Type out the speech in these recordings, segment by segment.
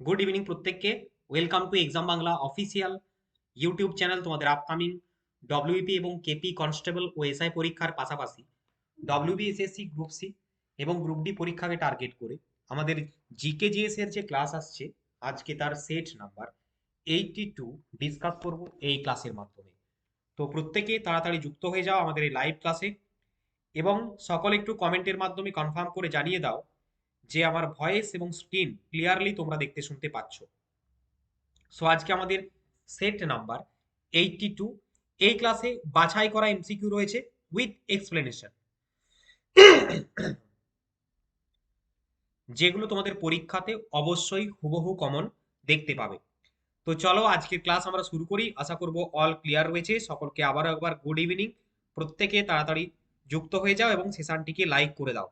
Good evening প্রত্যেককে। Welcome to exam Bangla official YouTube channel তোমাদের upcoming WP এবং KP constable ও SI পরীক্ষার পাশাপাশি ডব্লিউবি এসএসসি গ্রুপ সি এবং গ্রুপ ডি পরীক্ষাকে টার্গেট করে আমাদের জিকে জিএস এর যে ক্লাস আসছে, আজকে তার set number eighty two discuss করব এই ক্লাসের মাধ্যমে। তো প্রত্যেকে তাড়াতাড়ি যুক্ত হয়ে যাও আমাদের এই লাইভ ক্লাসে এবং সকলে একটু কমেন্টের মাধ্যমে কনফার্ম করে জানিয়ে দাও যে আমার ভয়েস এবং স্ক্রিন ক্লিয়ারলি তোমরা দেখতে শুনতে পাচ্ছ। সো আজকে আমাদের সেট নাম্বার এইটটি টু এই ক্লাসে বাছাই করা এমসিকিউ রয়েছে উইথ এক্সপ্লেনেশন যেগুলো তোমাদের পরীক্ষাতে অবশ্যই হুবহু কমন দেখতে পাবে। তো চলো আজকের ক্লাস আমরা শুরু করি। আশা করব অল ক্লিয়ার রয়েছে। সকলকে আবারও একবার গুড ইভিনিং প্রত্যেকে তাড়াতাড়ি যুক্ত হয়ে যাও এবং সেশনটিকে লাইক করে দাও।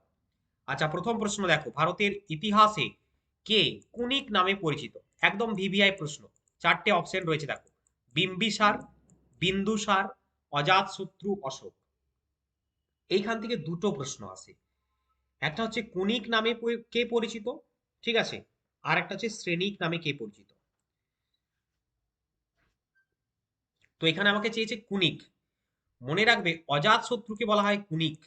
আচ্ছা প্রথম প্রশ্ন দেখো। ভারতের ইতিহাসে কে কুনিক নামে পরিচিত? একদম ভিভিআই প্রশ্ন। চারটে অপশন রয়েছে দেখো। বিম্বিসার, বিন্দুসার অজাতশত্রু অশোক। এইখান থেকে দুটো প্রশ্ন আসে। একটা হচ্ছে কুনিক নামে কে পরিচিত? ঠিক আছে। আর একটা হচ্ছে শ্রেণিক নামে কে পরিচিত? তো এখানে আমাকে চেয়েছে কুনিক। মনে রাখবে, অজাত শত্রুকে বলা হয় কুনিক।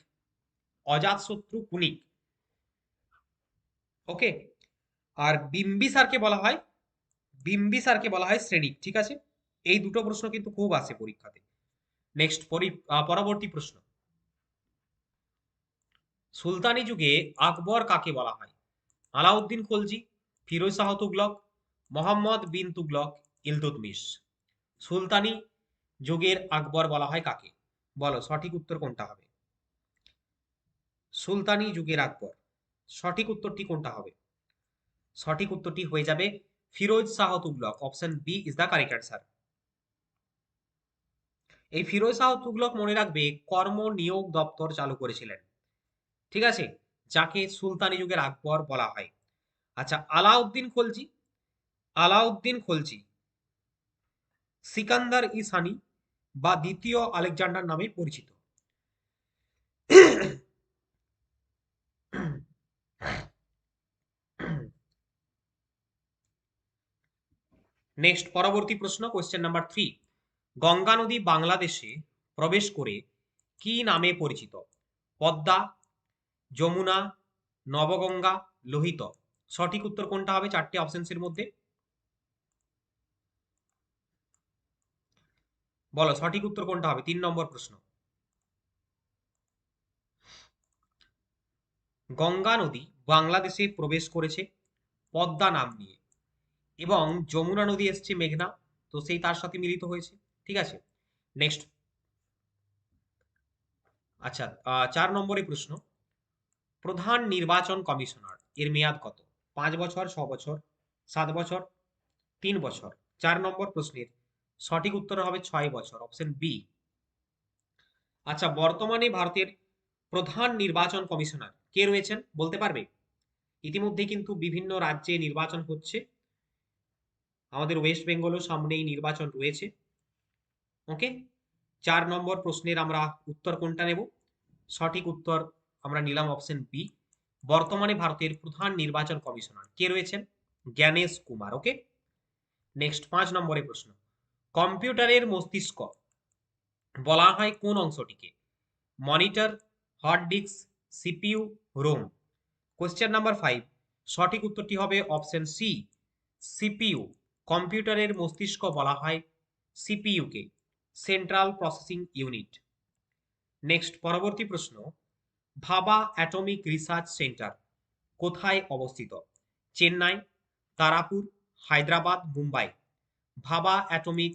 অজাত শত্রু কুনিক। ওকে আর বিম্বিসারকে বলা হয় বিম্বিসারকে বলা হয় শ্রেণিক ঠিক আছে? এই দুটো প্রশ্ন কিন্তু খুব আসে পরীক্ষাতে। নেক্সট পরবর্তী প্রশ্ন। সুলতানি যুগে আকবর কাকে বলা হয়? আলাউদ্দিন খলজি, ফিরোজ শাহ তুগলক, মোহাম্মদ বিন তুগলক ইলতুতমিশ সুলতানি যুগের আকবর বলা হয় কাকে? বলো, সঠিক উত্তর কোনটা হবে? সুলতানি যুগের আকবর। সঠিক উত্তরটি কোনটা হবে? সঠিক উত্তরটি হয়ে যাবে Firoz Shah Tughlaq option B is the correct answer এই ফিরোজ শাহ তুগলক মনে রাখবে কর্ম নিয়োগ দপ্তর চালু করেছিলেন। ঠিক আছে? যাকে সুলতানি যুগের আকবর বলা হয়। আচ্ছা আলাউদ্দিন খলজি আলাউদ্দিন খলজি সিকান্দার ইসানি বা দ্বিতীয় আলেকজান্ডার নামে পরিচিত। নেক্সট পরবর্তী প্রশ্ন কোয়েশ্চেন নাম্বার থ্রি গঙ্গা নদী বাংলাদেশে প্রবেশ করে কি নামে পরিচিত? পদ্মা, যমুনা, নবগঙ্গা, লোহিত। সঠিক উত্তর কোনটা হবে চারটে অপশনসের মধ্যে? বলো, সঠিক উত্তর কোনটা হবে? তিন নম্বর প্রশ্ন। গঙ্গা নদী বাংলাদেশে প্রবেশ করেছে পদ্মা নাম নিয়ে। এবং যমুনা নদী এসছে মেঘনা, তো সেই তার সাথে মিলিত হয়েছে, ঠিক আছে? নেক্সট আচ্ছা চার নম্বরে প্রশ্ন। প্রধান নির্বাচন কমিশনার, এর মেয়াদ কত? পাঁচ বছর, ছ বছর, সাত বছর, তিন বছর? চার নম্বর প্রশ্নের সঠিক উত্তর হবে ছয় বছর অপশন বি আচ্ছা বর্তমানে ভারতের প্রধান নির্বাচন কমিশনার কে রয়েছেন বলতে পারবে? ইতিমধ্যে কিন্তু বিভিন্ন রাজ্যে নির্বাচন হচ্ছে। আমাদের ওয়েস্ট বেঙ্গলও সামনেই নির্বাচন রয়েছে। ওকে চার নম্বর প্রশ্নের আমরা উত্তর কোনটা নেব? সঠিক উত্তর আমরা নিলাম অপশন বি বর্তমানে ভারতের প্রধান নির্বাচন কমিশনার কে রয়েছেন? জ্ঞানেশ কুমার ওকে নেক্সট পাঁচ নম্বরের প্রশ্ন। কম্পিউটারের মস্তিষ্ক বলা হয় কোন অংশটিকে? Monitor, hard disk, CPU, ROM. Question number five সঠিক উত্তরটি হবে অপশন সি সিপিইউ। কম্পিউটারের মস্তিষ্ক বলা হয় সিপিইউকে সেন্ট্রাল প্রসেসিং ইউনিট নেক্সট পরবর্তী প্রশ্ন, ভাবা অ্যাটমিক রিসার্চ সেন্টার কোথায় অবস্থিত? Chennai, Tarapur, Hyderabad, Mumbai. Bhabha atomic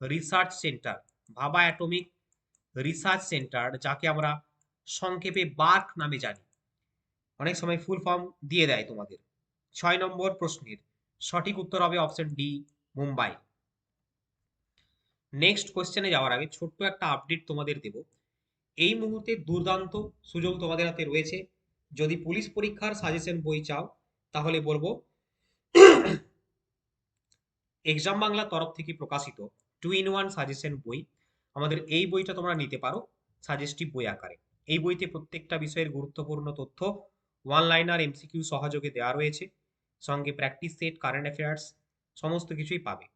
research centre Bhabha atomic research centre যাকে আমরা সংক্ষেপে বার্ক নামে জানি। অনেক সময় ফুল ফর্ম দিয়ে দেয় তোমাদের। ছয় নম্বর প্রশ্নের সঠিক উত্তর হবে অপশন ডি মুম্বাই। নেক্সট কোয়েশ্চেনে যাওয়ার আগে ছোট্ট একটা আপডেট তোমাদের দেব। এই মুহূর্তে দুর্দান্ত সুযোগ তোমাদের হাতে রয়েছে। যদি পুলিশ পরীক্ষার সাজেশন বই চাও, তাহলে বলব এক্সাম বাংলা তরফ থেকে প্রকাশিত টু ইন ওয়ান সাজেশন বই, আমাদের এই বইটা তোমরা নিতে পারো সাজেস্টিভ বই আকারে। এই বইতে প্রত্যেকটা বিষয়ের গুরুত্বপূর্ণ তথ্য ওয়ান লাইনার এমসিকিউ সহযোগে দেওয়া রয়েছে। সঙ্গে প্র্যাকটিস সেট কারেন্ট অ্যাফেয়ার্স সমস্ত কিছুই পাবে।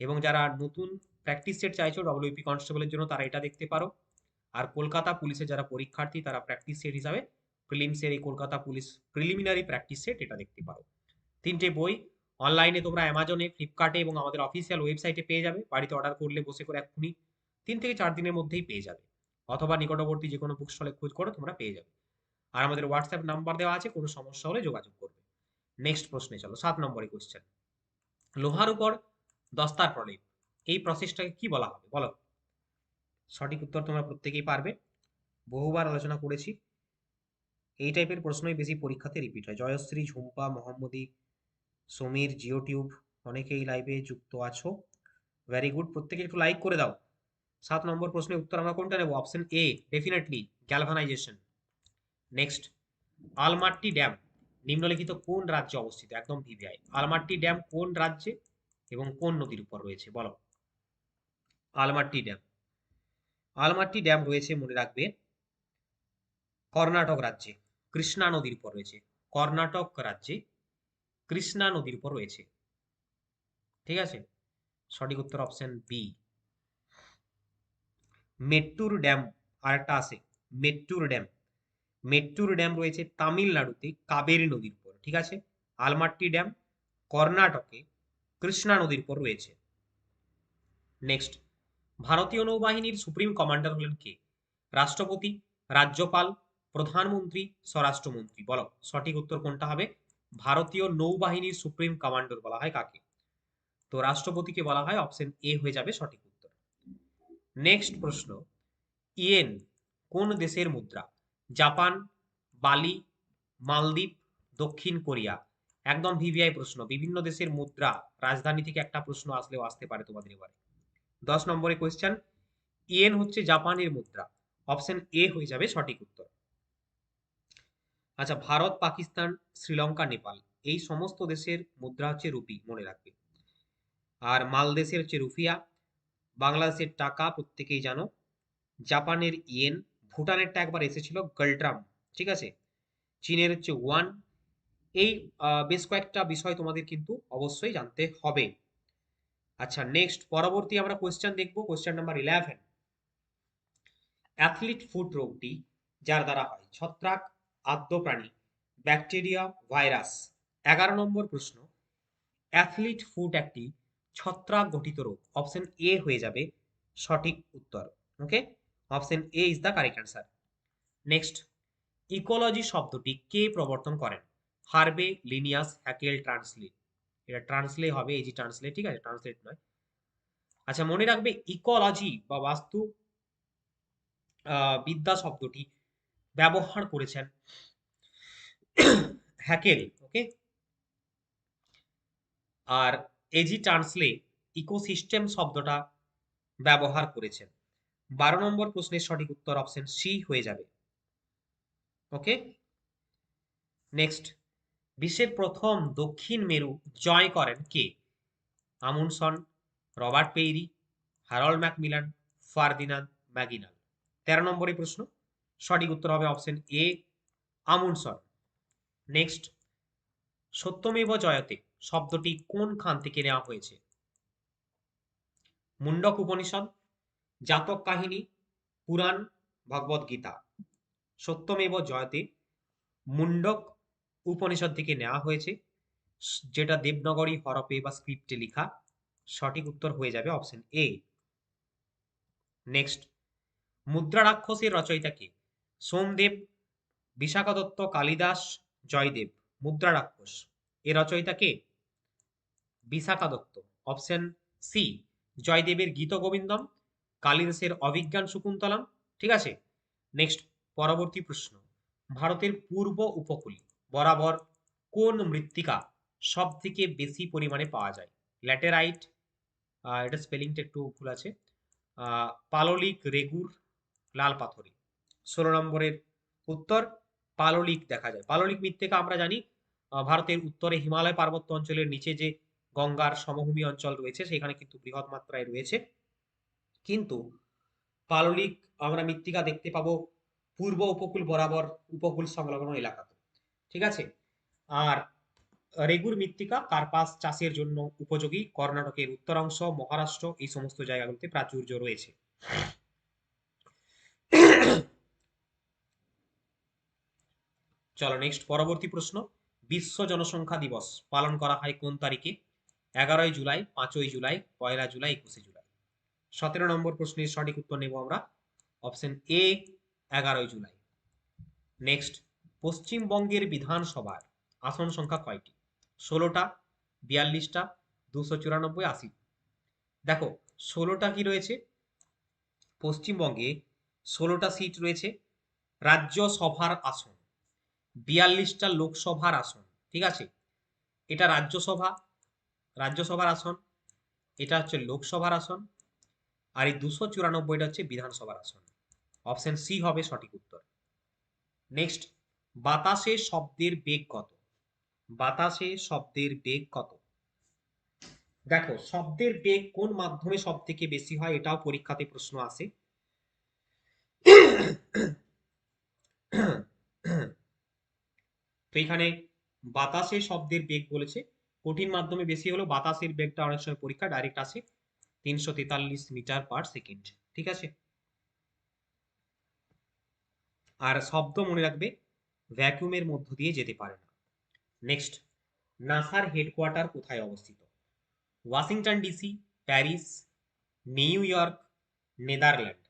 এবং যারা নতুন প্র্যাকটিস সেট চাইছো ডব্লিউপি কনস্টেবলের জন্য তারা এটা দেখতে পারো। আর কলকাতা পুলিশের যারা পরীক্ষার্থী, তারা প্র্যাকটিস সেট হিসাবে প্রিলিমসের এই Kolkata police preliminary practice set এটা দেখতে পারো। তিনটে বই অনলাইনে তোমরা অ্যামাজনে ফ্লিপকার্টে এবং আমাদের অফিসিয়াল ওয়েবসাইটে পেয়ে যাবে। বাড়িতে অর্ডার করলে বসে করে এক্ষুনি তিন থেকে চার দিনের মধ্যেই পেয়ে যাবে। অথবা নিকটবর্তী যে কোনো বুক স্টলে খোঁজ করো, তোমরা পেয়ে যাবে। আর আমাদের হোয়াটসঅ্যাপ নাম্বার দেওয়া আছে, কোনো সমস্যা হলে যোগাযোগ করবে। নেক্সট প্রশ্নে চলো, সাত নম্বরে কোশ্চেন লোহার উপর দস্তার প্রলেপ, এই প্রসেসটাকে কি বলা হবে? বলো। সঠিক উত্তর তোমরা প্রত্যেকেই পারবে। বহুবার আলোচনা করেছি। এই টাইপের প্রশ্নই বেশি পরীক্ষাতে রিপিট হয়। জয়শ্রী, ঝুম্পা, মোহাম্মদী, সমীর জিও টিউব অনেকেই লাইভে যুক্ত আছো। ভেরি গুড প্রত্যেকে একটু লাইক করে দাও। সাত নম্বর প্রশ্নের উত্তর আমরা কোনটা নেব? Option A definitely galvanisation next Almatti dam নিম্নলিখিত কোন রাজ্যে অবস্থিত? একদম ভিভিআই আলমাট্টি ড্যাম কোন রাজ্যে এবং কোন নদীর উপর রয়েছে? বলো। আলমাট্টি ড্যাম। আলমাট্টি ড্যাম রয়েছে, মনে রাখবে, কর্ণাটক রাজ্যে। কৃষ্ণা নদীর উপর রয়েছে। কর্ণাটক রাজ্যে কৃষ্ণা নদীর উপর রয়েছে। ঠিক আছে? সঠিক উত্তর অপশন বি মেট্টুর ড্যাম আরেকটা আছে। মেট্টুর ড্যাম। মেট্টুর ড্যাম রয়েছে তামিলনাড়ুতে, কাবেরী নদীর উপর, ঠিক আছে? আলমাট্টি ড্যাম, কর্ণাটকে, কৃষ্ণা নদীর উপর রয়েছে। নেক্সট ভারতীয় নৌবাহিনীর সুপ্রিম কমান্ডার হলেন কে? রাষ্ট্রপতি, রাজ্যপাল, প্রধানমন্ত্রী, স্বরাষ্ট্রমন্ত্রী, বলো, সঠিক উত্তর কোনটা হবে? ভারতীয় নৌবাহিনীর সুপ্রিম কমান্ডার বলা হয় কাকে? তো রাষ্ট্রপতিকে বলা হয় অপশন এ হয়ে যাবে সঠিক উত্তর। নেক্সট প্রশ্ন, ইয়েন কোন দেশের মুদ্রা? জাপান, বালি, মালদ্বীপ, দক্ষিণ কোরিয়া। একদম ভিভিআই প্রশ্ন। বিভিন্ন দেশের মুদ্রা রাজধানী থেকে একটা প্রশ্ন আসলেও আসতে পারে তোমাদের এবারে। দশ নম্বরে কোয়েশ্চেন ইয়েন হচ্ছে জাপানের মুদ্রা। অপশন এ হয়ে যাবে সঠিক উত্তর। আচ্ছা ভারত, পাকিস্তান, শ্রীলঙ্কা, নেপাল। এই সমস্ত দেশের মুদ্রা হচ্ছে রুপি, মনে রাখবে। আর মালদেশের হচ্ছে রুফিয়া। বাংলাদেশের টাকা প্রত্যেকেই জানো। জাপানের ইয়েন ভুটানেরটা একবার এসেছিল গলট্রাম, ঠিক আছে? চীনের হচ্ছে ওয়ান। এই বেশ কয়েকটা বিষয় তোমাদের কিন্তু অবশ্যই জানতে হবে। আচ্ছা নেক্সট পরবর্তী আমরা কোয়েশ্চেন দেখব question number eleven athlete foot রোগটি যার দ্বারা হয়? ছত্রাক, আদ্য প্রাণী ব্যাকটেরিয়া ভাইরাস এগারো নম্বর প্রশ্ন। অ্যাথলিট ফুড একটি ছত্রাক গঠিত রোগ। অপশন এ হয়ে যাবে সঠিক উত্তর। Okay option A is the correct answer next ecology শব্দটি কে প্রবর্তন করেন? হার্বে লিনিয়াস হ্যাকেল ট্রান্সলে এটা ট্রান্সলে হবে, এই যে ট্রান্সলে ঠিক আছে? ট্রান্সলেট নয়। আচ্ছা মনে রাখবে ইকোলজি বা বাস্তু বিদ্যা শব্দটি ব্যবহার করেছেন হ্যাকেল ওকে আর এজি ট্রান্সলে ইকোসিস্টেম শব্দটা ব্যবহার করেছেন। বারো নম্বর প্রশ্নের সঠিক উত্তর অপশন সি হয়ে যাবে। ওকে নেক্সট বিশ্বের প্রথম দক্ষিণ মেরু জয় করেন কে? Amundsen Robert Peary Harold Macmillan, Ferdinand ম্যাগিনাল। তেরো নম্বরের প্রশ্ন। সঠিক উত্তর হবে অপশন এ আমুনসন নেক্সট সত্যমেব জয়তে শব্দটি কোন খান থেকে নেওয়া হয়েছে? মুন্ডক উপনিষদ জাতক কাহিনী, পুরাণ ভগবদ গীতা। সত্যমেব জয়তে মুন্ডক উপনিষদ থেকে নেওয়া হয়েছে, যেটা দেবনগরী হরপে বা স্ক্রিপ্টে লেখা। সঠিক উত্তর হয়ে যাবে অপশন এ নেক্সট মুদ্রা রাক্ষসের রচয়িতা কে? সোমদেব বিশাখা দত্ত কালিদাস, জয়দেব, মুদ্রা রাক্ষস। এর রচয়িতা কে? বিশাখা দত্ত অপশন সি জয়দেবের গীত গোবিন্দম কালিদাসের অভিজ্ঞান শকুন্তলাম, ঠিক আছে? নেক্সট পরবর্তী প্রশ্ন। ভারতের পূর্ব উপকূল বরাবর কোন মৃত্তিকা সব থেকে বেশি পরিমাণে পাওয়া যায়? ল্যাটেরাইট এটা স্পেলিংটা একটু ভুল আছে। পাললিক রেগুর লাল পাথরি। ষোলো নম্বরের উত্তর, পাললিক দেখা যায়। পাললিক মৃত্তিকা আমরা জানি ভারতের উত্তরে হিমালয় পার্বত্য অঞ্চলের নিচে যে গঙ্গার সমভূমি অঞ্চল রয়েছে, সেখানে কিন্তু বৃহৎ মাত্রায় রয়েছে। কিন্তু পাললিক আমরা মৃত্তিকা দেখতে পাবো পূর্ব উপকূল বরাবর উপকূল সংলগ্ন এলাকাতে। ঠিক আছে? আর রেগুর মৃত্তিকা কার্পাস চাষের জন্য উপযোগী। কর্ণাটকের উত্তরাংশ, মহারাষ্ট্র এই সমস্ত জায়গাগুলোতে প্রাচুর্য রয়েছে। চলো নেক্সট পরবর্তী প্রশ্ন। বিশ্ব জনসংখ্যা দিবস পালন করা হয় কোন তারিখে? এগারোই জুলাই, পাঁচই জুলাই, পয়লা জুলাই, একুশে জুলাই। সতেরো নম্বর প্রশ্নের সঠিক উত্তর নেব আমরা। অপশন এ এগারোই জুলাই। নেক্সট পশ্চিমবঙ্গের বিধানসভার আসন সংখ্যা কয়টি? ষোলোটা, বিয়াল্লিশটা, দুশো চুরানব্বই, আশি। দেখো, ষোলোটা কি রয়েছে? পশ্চিমবঙ্গে ষোলোটা সিট রয়েছে। রাজ্যসভার আসন, বিয়াল্লিশটা লোকসভার আসন, ঠিক আছে? এটা রাজ্যসভা, রাজ্যসভার আসন, এটা হচ্ছে লোকসভার আসন আর এই দুশো চুরানব্বইটা হচ্ছে বিধানসভার আসন। অপশন সি হবে সঠিক উত্তর। নেক্সট বাতাসে শব্দের বেগ কত? বাতাসে শব্দের বেগ কত? দেখো, শব্দের বেগ কোন মাধ্যমে সব থেকে বেশি হয় এটাও পরীক্ষাতে প্রশ্ন আসে তো এখানে বাতাসে শব্দের বেগ বলেছে। কঠিন মাধ্যমে বেশি হলো বাতাসের বেগটা অনেক সময় পরীক্ষা ডাইরেক্ট আসে। তিনশো তেতাল্লিশ মিটার পার সেকেন্ড ঠিক আছে? আর শব্দ মনে রাখবে ভ্যাকুয়ামের মধ্য দিয়ে যেতে পারে না। নেক্সট নাসার হেডকোয়ার্টার কোথায় অবস্থিত? Washington DC Paris, New York, Netherland.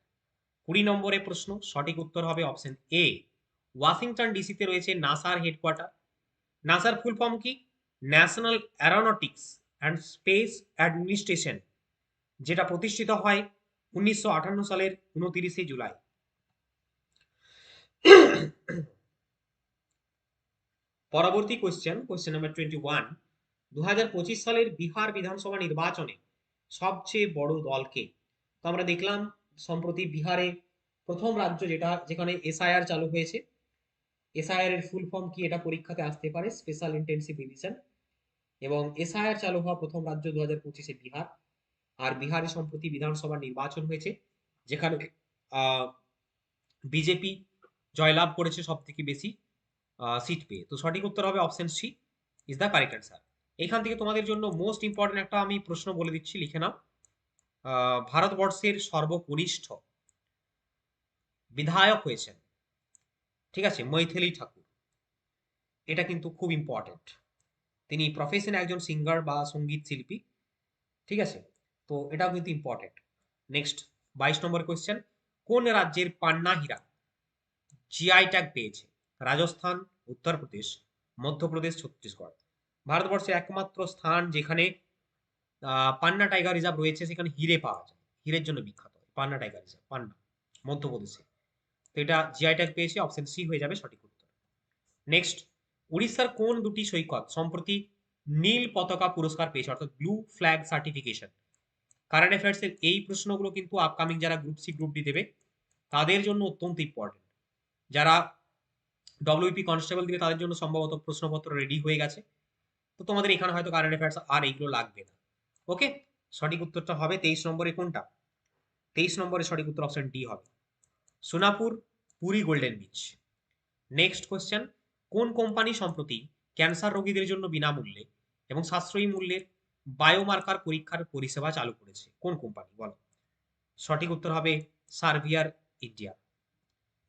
কুড়ি নম্বরের প্রশ্ন, সঠিক উত্তর হবে অপশন এ ওয়াশিংটন ডিসিতে রয়েছে নাসার হেডকোয়ার্টার নাসার ফুল ফর্ম কি? National Aeronautics and Space Administration যেটা প্রতিষ্ঠিত হয় উনিশশো আটান্ন সালের উনতিরিশে জুলাই। পরবর্তী question question number twenty one দু সালের বিহার বিধানসভা নির্বাচনে সবচেয়ে বড় দলকে তো আমরা দেখলাম, সম্প্রতি বিহারে প্রথম রাজ্য যেটা, যেখানে এসআইআর চালু হয়েছে। এসআইআর এর ফুল ফর্ম কি এটা পরীক্ষাতে আসতে পারে স্পেশাল ইন্টেন্সিভ রিভিশন এবং এসআইআর চালু হওয়া প্রথম রাজ্য দু হাজার পঁচিশে বিহার। আর বিহারে সম্প্রতি বিধানসভা নির্বাচন হয়েছে, যেখানে বিজেপি জয়লাভ করেছে সব থেকে বেশি সিট পেয়ে। তো সঠিক উত্তর হবে option C is the correct answer এখান থেকে তোমাদের জন্য মোস্ট ইম্পর্টেন্ট একটা আমি প্রশ্ন বলে দিচ্ছি, লিখে নাও। ভারতবর্ষের সর্বকনিষ্ঠ বিধায়ক হয়েছেন, ঠিক আছে, মৈথিলি ঠাকুর। এটা কিন্তু খুব ইম্পর্টেন্ট তিনি প্রফেশনে একজন সিঙ্গার বা সংগীত শিল্পী, ঠিক আছে? তো এটাও কিন্তু ইম্পর্টেন্ট নেক্সট বাইশ নম্বর কোয়েশ্চেন কোন রাজ্যের পান্না হীরা জিআই ট্যাগ পেয়েছে? রাজস্থান, উত্তরপ্রদেশ, মধ্যপ্রদেশ, ছত্তিশগড়। ভারতবর্ষের একমাত্র স্থান যেখানে পান্না টাইগার রিজার্ভ রয়েছে, সেখানে হিরে পাওয়া যায়। হিরের জন্য বিখ্যাত, পান্না টাইগার রিজার্ভ পান্না, মধ্যপ্রদেশে। তো এটা জিআই ট্যাগ পেয়েছে অপশন সি হয়ে যাবে সঠিক উত্তর। নেক্সট উড়িষ্যার কোন দুটি সৈকত সম্প্রতি নীল পতাকা পুরস্কার পেয়েছে, অর্থাৎ blue flag certification current affairs এর এই প্রশ্নগুলো কিন্তু আপকামিং যারা গ্রুপ সি গ্রুপ ডি দেবে, তাদের জন্য অত্যন্ত ইম্পর্টেন্ট যারা ডব্লিউপি কনস্টেবল দিবে, তাদের জন্য সম্ভবত প্রশ্নপত্র রেডি হয়ে গেছে। তো তোমাদের এখানে হয়তো কারেন্ট অ্যাফেয়ার্স আর এইগুলো লাগবে না। ওকে সঠিক উত্তরটা হবে তেইশ নম্বরে কোনটা? তেইশ নম্বরে সঠিক উত্তর অপশন ডি হবে। Sonapur, Puri golden beach next question কোন কোম্পানি সম্প্রতি ক্যান্সার রোগীদের জন্য বিনামূল্যে এবং সাশ্রয়ী মূল্যের বায়োমার্কার পরীক্ষার পরিষেবা চালু করেছে। কোন কোম্পানি বলো। সঠিক উত্তর হবে সার্ভিয়ার ইন্ডিয়া।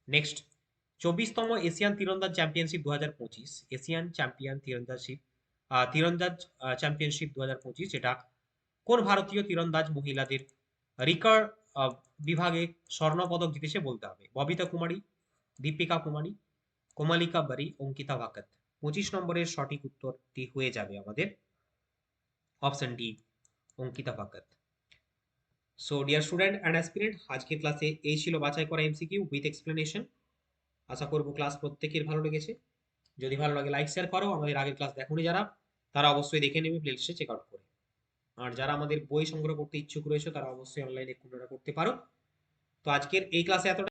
নেক্সট চব্বিশতম এশিয়ান তীরন্দাজ চ্যাম্পিয়নশিপ দু হাজার পঁচিশ। এশিয়ান চ্যাম্পিয়ন তীরন্দাজশিপ তীরন্দাজ চ্যাম্পিয়নশিপ দু হাজার পঁচিশ, যেটা কোন ভারতীয় তীরন্দাজ মহিলাদের রিকার বিভাগে স্বর্ণপদক জিতেছে বলতে হবে। ববিতা কুমারী, দীপিকা কুমারী, কোমালিকা বারি, অঙ্কিতা ভাকাত। পঁচিশ নম্বরের সঠিক উত্তরটি হয়ে যাবে আমাদের। Option D Ankita Bhakat so dear student and aspirant আজকের ক্লাসে এই ছিল বাছাই করা এমসিকিউ উইথ এক্সপ্লেনেশন আশা করব ক্লাস প্রত্যেকের ভালো লেগেছে। যদি ভালো লাগে লাইক শেয়ার করো। আমাদের আগের ক্লাস দেখোনি যারা, তারা অবশ্যই দেখে নেবে প্লেলিস্টে চেক আউট করে। আর যারা আমাদের বই সংগ্রহ করতে ইচ্ছুক রয়েছে, তারা অবশ্যই অনলাইনে কুণ্ডরা করতে পারো। তো আজকের এই ক্লাসে এতটা